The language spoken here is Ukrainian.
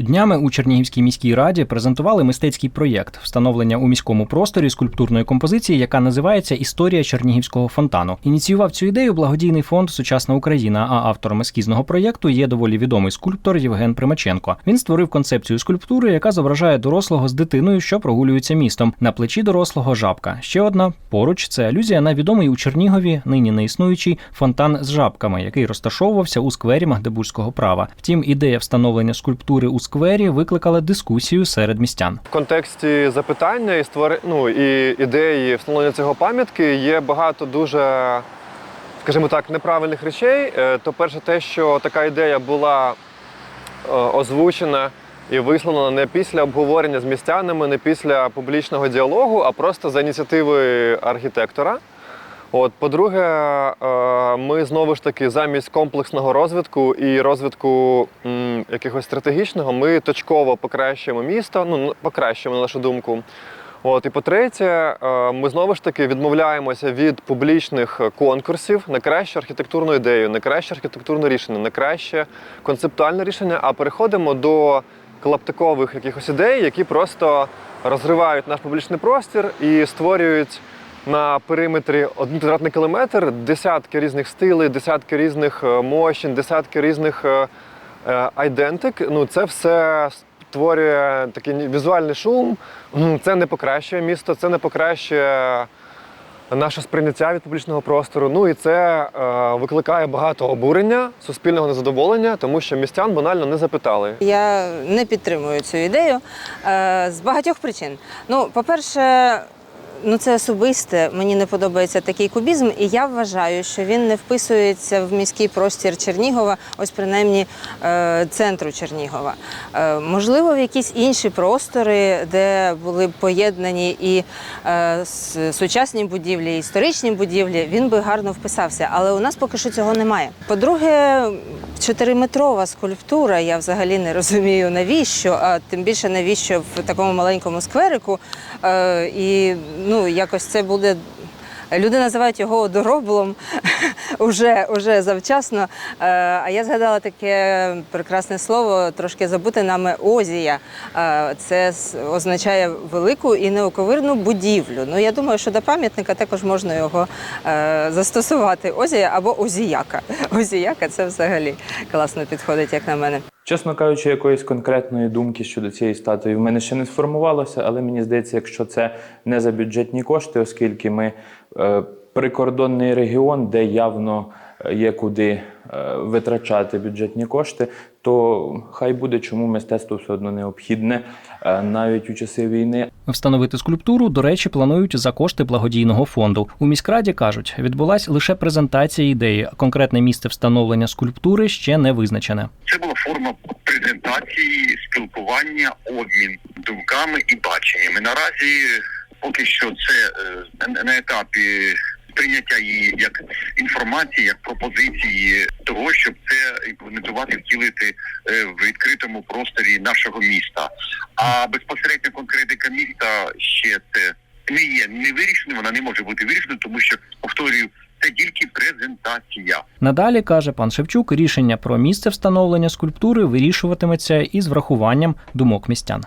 Днями у Чернігівській міській раді презентували мистецький проєкт встановлення у міському просторі скульптурної композиції, яка називається Історія Чернігівського фонтану. Ініціював цю ідею благодійний фонд Сучасна Україна. А автором ескізного проєкту є доволі відомий скульптор Євген Примаченко. Він створив концепцію скульптури, яка зображає дорослого з дитиною, що прогулюється містом. На плечі дорослого жабка. Ще одна поруч це алюзія на відомий у Чернігові, нині не існуючий фонтан з жабками, який розташовувався у сквері Магдебурзького права. Втім, ідея встановлення скульптури у сквері викликала дискусію серед містян. В контексті запитання і створи... ну, і ідеї встановлення цього пам'ятки є багато дуже, скажімо так, неправильних речей. Е, То перше, те, що така ідея була е, озвучена і висловлена не після обговорення з містянами, не після публічного діалогу, а просто за ініціативи архітектора. От, по-друге, е, ми знову ж таки замість комплексного розвитку і розвитку якогось стратегічного, ми точково покращуємо місто, ну покращуємо на нашу думку. От, і по-третє, е, ми знову ж таки відмовляємося від публічних конкурсів на кращу архітектурну ідею, на краще архітектурне рішення, на краще концептуальне рішення, а переходимо до клаптикових якихось ідей, які просто розривають наш публічний простір і створюють на периметрі один квадратний кілометр десятки різних стилей, десятки різних е, мощень, десятки різних е, е, айдентик. Ну, це все створює такий візуальний шум. Це не покращує місто, це не покращує наше сприйняття від публічного простору. Ну і це викликає багато обурення, суспільного незадоволення, тому що містян банально не запитали. Я не підтримую цю ідею з багатьох причин. Ну, по-перше, ну це особисте. Мені не подобається такий кубізм, і я вважаю, що він не вписується в міський простір Чернігова, ось принаймні е, центру Чернігова. Е, можливо, в якісь інші простори, де були б поєднані і е, сучасні будівлі, і історичні будівлі, він би гарно вписався. Але у нас поки що цього немає. По-друге, чотириметрова скульптура. Я взагалі не розумію навіщо, а тим більше навіщо в такому маленькому скверику. Е, і ну, якось це буде. Люди називають його дороблом уже, уже завчасно. Е, А я згадала таке прекрасне слово, трошки забуте нами озія. Е, Це означає велику і неоковирну будівлю. Ну я думаю, що до пам'ятника також можна його е, застосувати. Озія або озіяка. Озіяка це взагалі класно підходить, як на мене. Чесно кажучи, якоїсь конкретної думки щодо цієї статуї в мене ще не сформувалося, але мені здається, якщо це не за бюджетні кошти, оскільки ми прикордонний регіон, де явно е, є куди е, витрачати бюджетні кошти, то хай буде, чому мистецтво все одно необхідне е, навіть у часи війни. Встановити скульптуру, до речі, планують за кошти благодійного фонду. У міськраді кажуть, відбулась лише презентація ідеї. а Конкретне місце встановлення скульптури ще не визначене. Це була форма презентації, спілкування, обмін думками і баченнями. Наразі поки що це на етапі прийняття її як інформації, як пропозиції того, щоб це імплементувати, втілити е, в відкритому просторі нашого міста. А безпосередньо конкретика міста ще це не є не вирішена, вона не може бути вирішена, тому що повторюю, це тільки презентація. Надалі каже пан Шевчук, рішення про місце встановлення скульптури вирішуватиметься із врахуванням думок містян.